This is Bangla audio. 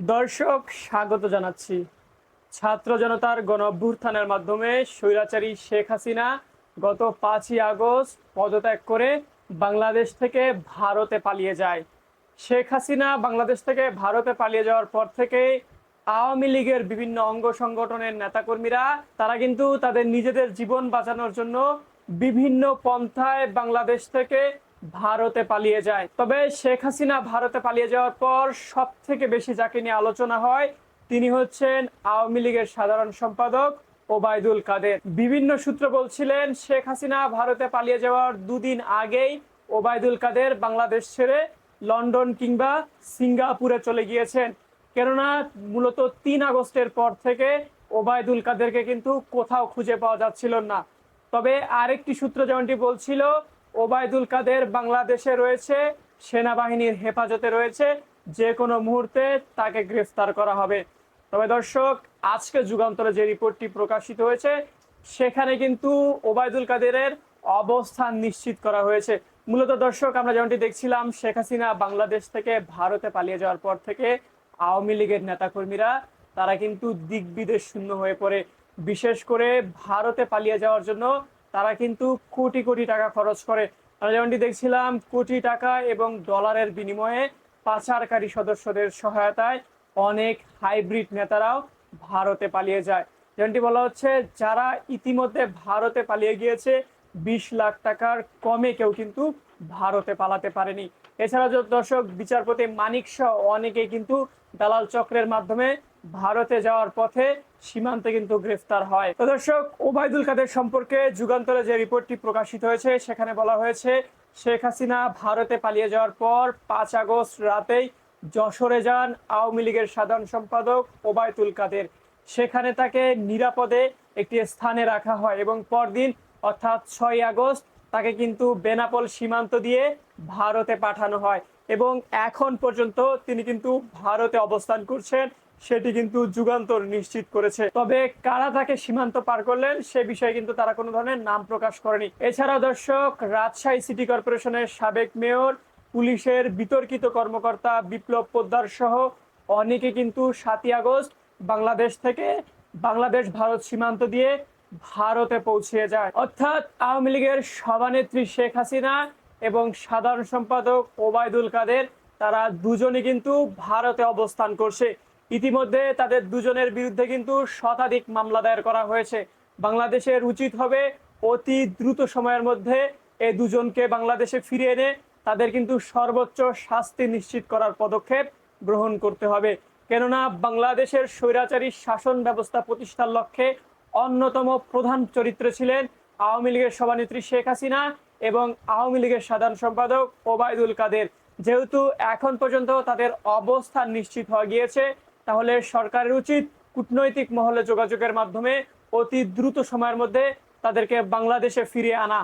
দর্শক, স্বাগত জানাচ্ছি। ছাত্র জনতার গণ অভ্যুত্থানের মাধ্যমে স্বৈরাচারী শেখ হাসিনা গত পাঁচই আগস্ট পদত্যাগ করে বাংলাদেশ থেকে ভারতে পালিয়ে যায়। শেখ হাসিনা বাংলাদেশ থেকে ভারতে পালিয়ে যাওয়ার পর থেকে আওয়ামী লীগের বিভিন্ন অঙ্গ সংগঠনের নেতাকর্মীরা, তারা কিন্তু তাদের নিজেদের জীবন বাঁচানোর জন্য বিভিন্ন পন্থায় বাংলাদেশ থেকে ভারতে পালিয়ে যায়। তবে শেখ হাসিনা ভারতে পালিয়ে যাওয়ার পর সব থেকে বেশি যাকে নিয়ে আলোচনা হয়, তিনি হচ্ছেন আওয়ামী লীগের সাধারণ সম্পাদক ওবায়দুল কাদের। বিভিন্ন সূত্র বলছিলেন, শেখ হাসিনা ভারতে পালিয়ে যাওয়ার দুদিন আগেই ওবায়দুল কাদের বাংলাদেশ ছেড়ে লন্ডন কিংবা সিঙ্গাপুরে চলে গিয়েছেন। কেননা মূলত তিন আগস্টের পর থেকে ওবায়দুল কাদেরকে কিন্তু কোথাও খুঁজে পাওয়া যাচ্ছিল না। তবে আরেকটি সূত্র যেমনটি বলছিল ওবায়দুল কাদের বাংলাদেশে রয়েছে, সেনাবাহিনীর হেফাজতে রয়েছে, যে কোনো মুহূর্তে তাকে গ্রেফতার করা হবে। তবে দর্শক, আজকে যুগান্তরে যে রিপোর্টটি প্রকাশিত হয়েছে, সেখানে কিন্তু ওবায়দুল কাদেরের অবস্থান নিশ্চিত করা হয়েছে। মূলত দর্শক, আমরা যেমনটি দেখছিলাম, শেখ হাসিনা বাংলাদেশ থেকে ভারতে পালিয়ে যাওয়ার পর থেকে আওয়ামী লীগের নেতাকর্মীরা, তারা কিন্তু দিক বিদেশ শূন্য হয়ে পড়ে। বিশেষ করে ভারতে পালিয়ে যাওয়ার জন্য তারা কিন্তু কোটি কোটি টাকা খরচ করে। আমরা যেমনটি দেখছিলাম, কোটি টাকা এবং ডলারের বিনিময়ে পাচারকারী সদস্যদের সহায়তায় অনেক হাইব্রিড নেতারাও ভারতে পালিয়ে যায়। যেমনটি বলা হচ্ছে, যারা ইতিমধ্যে ভারতে পালিয়ে গিয়েছে, বিশ লাখ টাকার কমে কেউ কিন্তু ভারতে পালাতে পারেনি। এছাড়া দর্শক, বিচারপতি মানিক সহ অনেকে কিন্তু দালাল চক্রের মাধ্যমে ভারতে যাওয়ার পথে সীমান্তে কিন্তু গ্রেফতার হয়। তো দর্শক, ওবায়দুল কাদের সম্পর্কে যুগান্তরে যে রিপোর্টটি প্রকাশিত হয়েছে, সেখানে বলা হয়েছে, শেখ হাসিনা ভারতে পালিয়ে যাওয়ার পর পাঁচ আগস্ট রাতেই যশোরে যান আওয়ামী লীগের সাধারণ সম্পাদক ওবায়দুল কাদের। সেখানে তাকে নিরাপদে একটি স্থানে রাখা হয় এবং পরদিন, অর্থাৎ ছয় আগস্ট, তাকে কিন্তু বেনাপোল সীমান্ত দিয়ে ভারতে পাঠানো হয়। এবং এখন পর্যন্ত তিনি কিন্তু ভারতে অবস্থান করছেন সেটি কিন্তু যুগান্তর নিশ্চিত করেছে। তবে কারা তাকে সীমান্ত পার করলেন, সে বিষয়ে কিন্তু তারা কোনো ধরনের নাম প্রকাশ করেনি। এছাড়াও দর্শক, রাজশাহী সিটি কর্পোরেশনের সাবেক মেয়র, পুলিশের বিতর্কিত কর্মকর্তা বিপ্লব পোদ্দার সহ অনেকে কিন্তু সাতই আগস্ট বাংলাদেশ থেকে বাংলাদেশ ভারত সীমান্ত দিয়ে ভারতে পৌঁছে যায়। অর্থাৎ আওয়ামী লীগের সভানেত্রী শেখ হাসিনা এবং সাধারণ সম্পাদক ওবায়দুল কাদের, তারা দুজনে কিন্তু ভারতে অবস্থান করছে। ইতিমধ্যে তাদের দুজনের বিরুদ্ধে কিন্তু শতাধিক মামলা দায়ের করা হয়েছে। বাংলাদেশের উচিত হবে অতি দ্রুত সময়ের মধ্যে এ দুজনকে বাংলাদেশে ফিরিয়ে এনে তাদের কিন্তু সর্বোচ্চ শাস্তি নিশ্চিত করার পদক্ষেপ গ্রহণ করতে হবে। কেননা বাংলাদেশের স্বৈরাচারী শাসন ব্যবস্থা প্রতিষ্ঠার লক্ষ্যে অন্যতম প্রধান চরিত্র ছিলেন আওয়ামী লীগের সভানেত্রী শেখ হাসিনা এবং আওয়ামী লীগের সাধারণ সম্পাদক ওবায়দুল কাদের। যেহেতু এখন পর্যন্ত তাদের অবস্থান নিশ্চিত হয়ে গিয়েছে তাহলে সরকারের উচিত কূটনৈতিক মহলে যোগাযোগের মাধ্যমে অতি দ্রুত সময়ের মধ্যে তাদেরকে বাংলাদেশে ফিরিয়ে আনা।